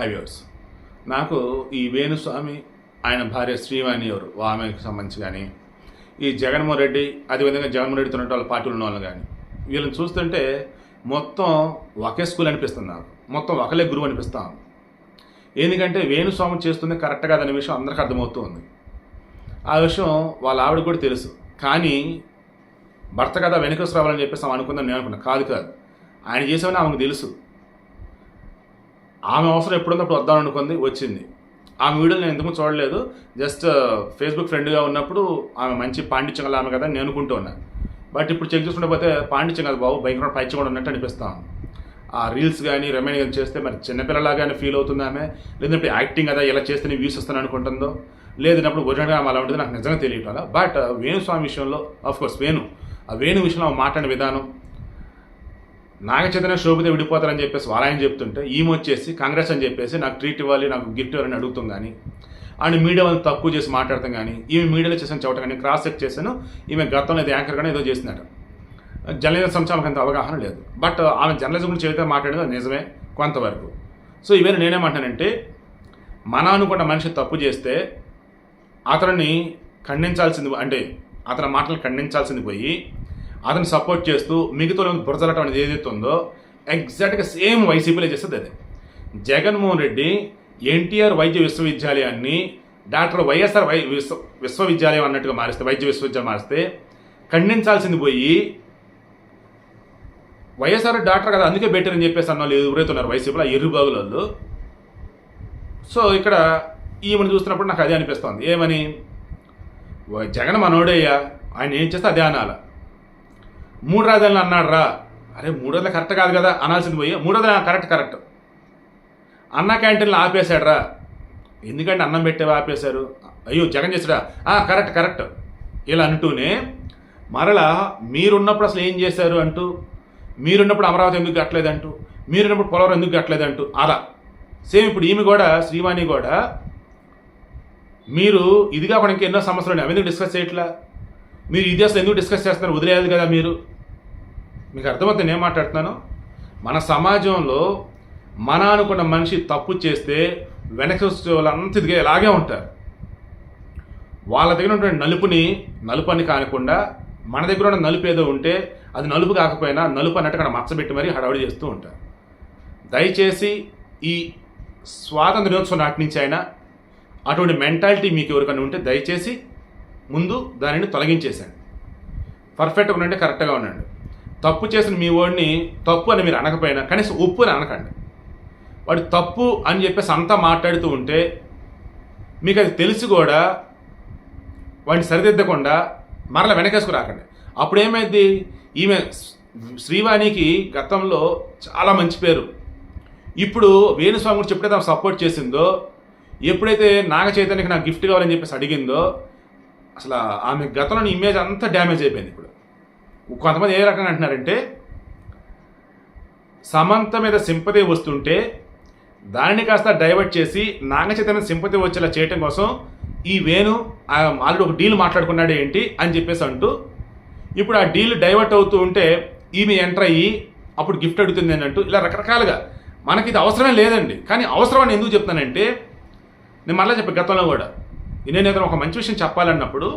హైవేర్స్ నాకు ఈ వేణుస్వామి ఆయన భార్య శ్రీవాణి ఎవరు? ఆమెకు సంబంధించి కానీ ఈ జగన్మోహన్ రెడ్డి అదేవిధంగా జగన్మోహన్ రెడ్డితో ఉన్న వాళ్ళ పార్టీలు ఉన్న వాళ్ళు కానీ వీళ్ళని చూస్తుంటే మొత్తం ఒకే స్కూల్ అనిపిస్తుంది నాకు. మొత్తం ఒకలే గురువు అనిపిస్తాం ఎందుకంటే వేణుస్వామి చేస్తుంది కరెక్ట్ కాదనే విషయం అందరికీ అర్థమవుతుంది. ఆ విషయం వాళ్ళ ఆవిడ కూడా తెలుసు. కానీ భర్త కదా వెనకసు రావాలని చెప్పేసి ఆమె అనుకుందాం నేను అనుకున్నా. కాదు కాదు. ఆయన చేసామని ఆమెకు తెలుసు. ఆమె అవసరం ఎప్పుడున్నప్పుడు వద్దాం అనుకుంది వచ్చింది. ఆమె వీడియోలు నేను ఎందుకు చూడలేదు జస్ట్ ఫేస్బుక్ ఫ్రెండ్గా ఉన్నప్పుడు ఆమె మంచి పాండిత్యం గల ఆమె కదా నేను అనుకుంటూ ఉన్నాను బట్ ఇప్పుడు చెక్ చేసుకుంటే పోతే పాండిత్యం కదా బాబు భయంకర పైచ్యం కూడా ఉన్నట్టు అనిపిస్తాం ఆ రీల్స్ కానీ రెమైన్ కానీ చేస్తే మరి చిన్నపిల్లలాగానే ఫీల్ అవుతుంది ఆమె. లేదంటే యాక్టింగ్ కదా ఇలా చేస్తే నేను వ్యూస్ వస్తాను అనుకుంటుందో. లేదన్నప్పుడు ఒరిజినల్గా ఆమె అలా ఉంటుంది నాకు నిజంగా తెలియటం బట్ వేణుస్వామి విషయంలో ఆఫ్ కోర్స్ వేణు. ఆ వేణు విషయంలో మాట్లాడిన విధానం నాగచైతన్య శోభిత విడిపోతారని చెప్పేసి వాళ్ళని చెప్తుంటే ఈమె వచ్చేసి కాంగ్రెస్ అని చెప్పేసి నాకు ట్రీట్ ఇవ్వాలి నాకు గిఫ్ట్ ఇవ్వాలని అడుగుతాం కానీ అండ్ మీడియా వాళ్ళు తక్కువ చేసి మాట్లాడతాం కానీ ఈమె మీడియాలో చేసిన చోట కానీ క్రాస్ చెక్ చేశాను ఈమె గతంలో ఏదో యాంకర్ కానీ ఏదో చేసినట్టు జర్నలిజం సంస్థలకు అంత అవగాహన లేదు. బట్ ఆమె జర్నలిజం గురించి ఏదైతే మాట్లాడేది నిజమే కొంతవరకు. సో ఇవన్నీ నేనేమంటానంటే మన అనుకున్న మనిషి తప్పు చేస్తే అతనిని ఖండించాల్సింది అంటే అతని మాటలు ఖండించాల్సింది పోయి అతను సపోర్ట్ చేస్తూ మిగతా బురదలటం అనేది ఏదైతే ఉందో ఎగ్జాక్ట్గా సేమ్ వైసీపీలో చేస్తుంది అదే. జగన్మోహన్ రెడ్డి ఎన్టీఆర్ వైద్య విశ్వవిద్యాలయాన్ని డాక్టర్ వైఎస్ఆర్ వై విశ్వ విశ్వవిద్యాలయం అన్నట్టుగా మారిస్తే వైద్య విశ్వవిద్యాలయం మారిస్తే ఖండించాల్సింది పోయి వైఎస్ఆర్ డాక్టర్ కదా అందుకే బెటర్ అని చెప్పేసి అన్న వాళ్ళు ఎవరైతే ఉన్నారు వైసీపీలో ఆ ఎర్రి సో ఇక్కడ ఈమెను చూస్తున్నప్పుడు నాకు అదే అనిపిస్తుంది. ఏమని? జగన్ మనోడయ్యా. ఆయన ఏం చేస్తే అదే అనాల. మూడు రాజధానులు అన్నాడు రా అరే మూడు రోజులు కరెక్ట్ కాదు కదా అనాల్సింది పోయి. మూడు రోజులు కరెక్ట్ కరెక్ట్. అన్న క్యాంటీన్లు ఆపేశాడు రా ఎందుకంటే అన్నం పెట్టేవి ఆపేశారు? అయ్యో జగన్ చేసాడా ఆ, కరెక్ట్ కరెక్ట్. ఇలా అంటూనే మరలా మీరున్నప్పుడు అసలు ఏం చేశారు అంటూ మీరున్నప్పుడు అమరావతి ఎందుకు కట్టలేదంటూ మీరున్నప్పుడు పోలవరం ఎందుకు కట్టలేదంటూ అలా. సేమ్ ఇప్పుడు ఈమె కూడా శ్రీవాణి కూడా మీరు ఇది కాకుండా ఇంకా ఎన్నో సమస్యలు ఉన్నాయి. అవి ఎందుకు డిస్కస్ చేయట్లా? మీరు ఇది అసలు ఎందుకు డిస్కస్ చేస్తున్నారు? వదిలేదు కదా మీరు. మీకు అర్థమవుతుంది నేను మాట్లాడుతున్నాను? మన సమాజంలో మన అనుకున్న మనిషి తప్పు చేస్తే వెనక వచ్చే వాళ్ళంతా ఇదిగా ఇలాగే ఉంటారు. వాళ్ళ దగ్గర ఉన్నటువంటి నలుపుని నలుపు అని కానకుండా మన దగ్గర ఉన్న నలుపు ఏదో ఉంటే అది నలుపు కాకపోయినా నలుపు అన్నట్టు అక్కడ మచ్చబెట్టి మరీ హడావుడి చేస్తూ ఉంటారు. దయచేసి ఈ స్వాతంత్ర దినోత్సవం నాటి నుంచి అయినా అటువంటి మెంటాలిటీ మీకు ఎవరికైనా ఉంటే దయచేసి ముందు దానిని తొలగించేశాను పర్ఫెక్ట్గా ఉండండి కరెక్ట్గా ఉండండి. తప్పు చేసిన మీ వాడిని తప్పు అని మీరు అనకపోయినా కనీసం ఉప్పు అని అనకండి. వాడు తప్పు అని చెప్పేసి అంతా మాట్లాడుతూ ఉంటే మీకు అది తెలిసి కూడా వాడిని సరిదిద్దకుండా మరల వెనకేసుకు రాకండి. అప్పుడు ఏమైంది? ఈమె శ్రీవాణికి గతంలో చాలా మంచి పేరు. ఇప్పుడు వేణుస్వామి గురించి ఎప్పుడైతే ఆమె సపోర్ట్ చేసిందో ఎప్పుడైతే నాగ చైతన్యకి నాకు గిఫ్ట్ కావాలని చెప్పేసి అడిగిందో అసలు ఆమె గతంలో ఇమేజ్ అంతా డ్యామేజ్ అయిపోయింది కొంతమంది ఏ రకంగా అంటున్నారంటే సమంత మీద సింపతి వస్తుంటే దానిని కాస్త డైవర్ట్ చేసి నాగచైతన్య సింపతి వచ్చేలా చేయటం కోసం ఈ వేణు ఆల్రెడీ ఒక డీల్ మాట్లాడుకున్నాడు ఏంటి అని చెప్పేసి అంటూ ఇప్పుడు ఆ డీల్ డైవర్ట్ అవుతూ ఉంటే ఈమె ఎంటర్ అయ్యి అప్పుడు గిఫ్ట్ అడుగుతుంది అని అంటూ ఇలా రకరకాలుగా. మనకి ఇది అవసరమే లేదండి. కానీ అవసరం అని ఎందుకు చెప్తానంటే నేను మళ్ళీ చెప్పి గతంలో కూడా. నేను ఏదైనా ఒక మంచి విషయం చెప్పాలన్నప్పుడు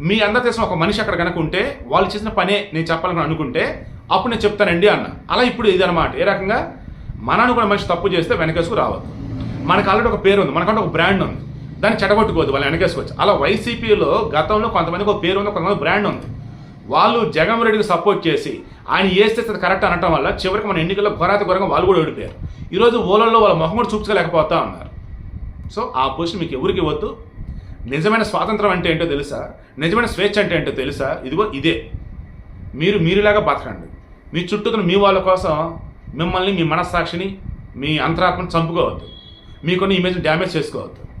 మీ అందరు తెలిసిన ఒక మనిషి అక్కడ కనుక ఉంటే వాళ్ళు చేసిన పనే నేను చెప్పాలని అనుకుంటే అప్పుడు నేను చెప్తానండి అన్న. అలా ఇప్పుడు ఇది అనమాట ఏ రకంగా? మన అనుకున్న మనిషి తప్పు చేస్తే వెనకేసుకు రావద్దు. మనకు ఆల్రెడీ ఒక పేరు ఉంది. మనకంటే ఒక బ్రాండ్ ఉంది. దాన్ని చెడగొట్టుకోవద్దు వాళ్ళు వెనకేసుకోవచ్చు అలా వైసీపీలో గతంలో కొంతమందికి ఒక పేరు ఉంది కొంతమంది బ్రాండ్ ఉంది. వాళ్ళు జగన్ రెడ్డికి సపోర్ట్ చేసి ఆయన చేస్తే కరెక్ట్ అనటం వల్ల చివరికి మన ఎన్నికల్లో ఘోరాత ఘోరంగా వాళ్ళు కూడా ఓడిపోయారు. ఈరోజు ఓలల్లో వాళ్ళ మొహం కూడా చూపించలేకపోతా ఉన్నారు. సో ఆ పొజిషన్ మీకు ఎవరికి ఇవ్వద్దు. నిజమైన స్వాతంత్రం అంటే ఏంటో తెలుసా? నిజమైన స్వేచ్ఛ అంటే ఏంటో తెలుసా? ఇదిగో ఇదే. మీరు మీరులాగా బతకండి. మీ చుట్టూ మీ వాళ్ళ కోసం మిమ్మల్ని మీ మనస్సాక్షిని మీ అంతరాత్మని చంపుకోవద్దు. మీకున్న ఇమేజ్ డ్యామేజ్ చేసుకోవద్దు.